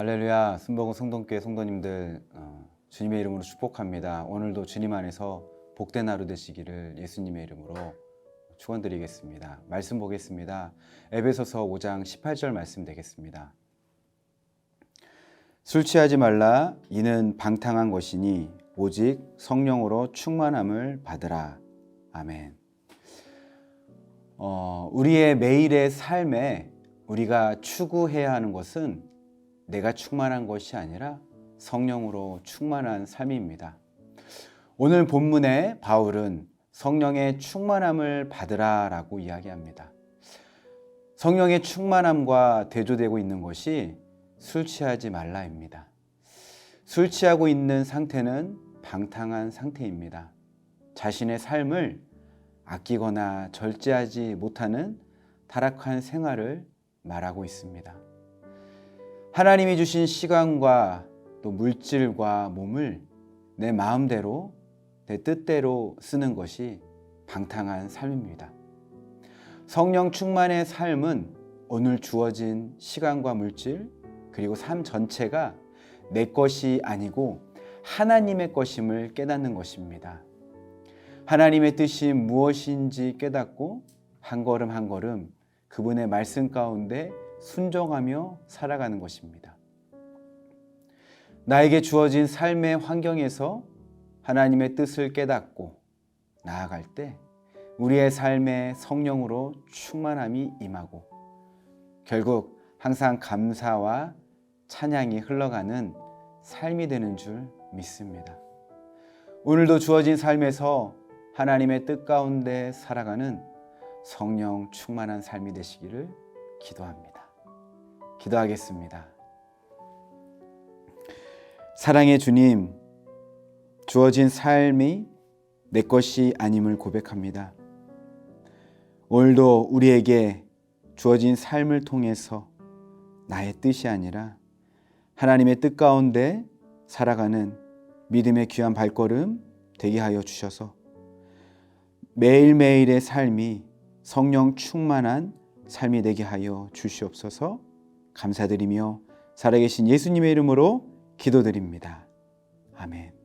할렐루야 순복음 성동교회 성도님들 어, 주님의 이름으로 축복합니다. 오늘도 주님 안에서 복된 하루 되시기를 예수님의 이름으로 축원드리겠습니다. 말씀 보겠습니다. 에베소서 5장 18절 말씀 되겠습니다. 술 취하지 말라 이는 방탕한 것이니 오직 성령으로 충만함을 받으라. 아멘. 어, 우리의 매일의 삶에 우리가 추구해야 하는 것은 내가 충만한 것이 아니라 성령으로 충만한 삶입니다. 오늘 본문에 바울은 성령의 충만함을 받으라 라고 이야기합니다. 성령의 충만함과 대조되고 있는 것이 술 취하지 말라입니다. 술 취하고 있는 상태는 방탕한 상태입니다. 자신의 삶을 아끼거나 절제하지 못하는 타락한 생활을 말하고 있습니다. 하나님이 주신 시간과 또 물질과 몸을 내 마음대로 내 뜻대로 쓰는 것이 방탕한 삶입니다. 성령 충만의 삶은 오늘 주어진 시간과 물질 그리고 삶 전체가 내 것이 아니고 하나님의 것임을 깨닫는 것입니다. 하나님의 뜻이 무엇인지 깨닫고 한 걸음 한 걸음 그분의 말씀 가운데 순종하며 살아가는 것입니다. 나에게 주어진 삶의 환경에서 하나님의 뜻을 깨닫고 나아갈 때 우리의 삶에 성령으로 충만함이 임하고 결국 항상 감사와 찬양이 흘러가는 삶이 되는 줄 믿습니다. 오늘도 주어진 삶에서 하나님의 뜻 가운데 살아가는 성령 충만한 삶이 되시기를 기도합니다. 기도하겠습니다. 사랑의 주님, 주어진 삶이 내 것이 아님을 고백합니다. 오늘도 우리에게 주어진 삶을 통해서 나의 뜻이 아니라 하나님의 뜻 가운데 살아가는 믿음의 귀한 발걸음 되게 하여 주셔서 매일매일의 삶이 성령 충만한 삶이 되게 하여 주시옵소서 감사드리며 살아계신 예수님의 이름으로 기도드립니다. 아멘.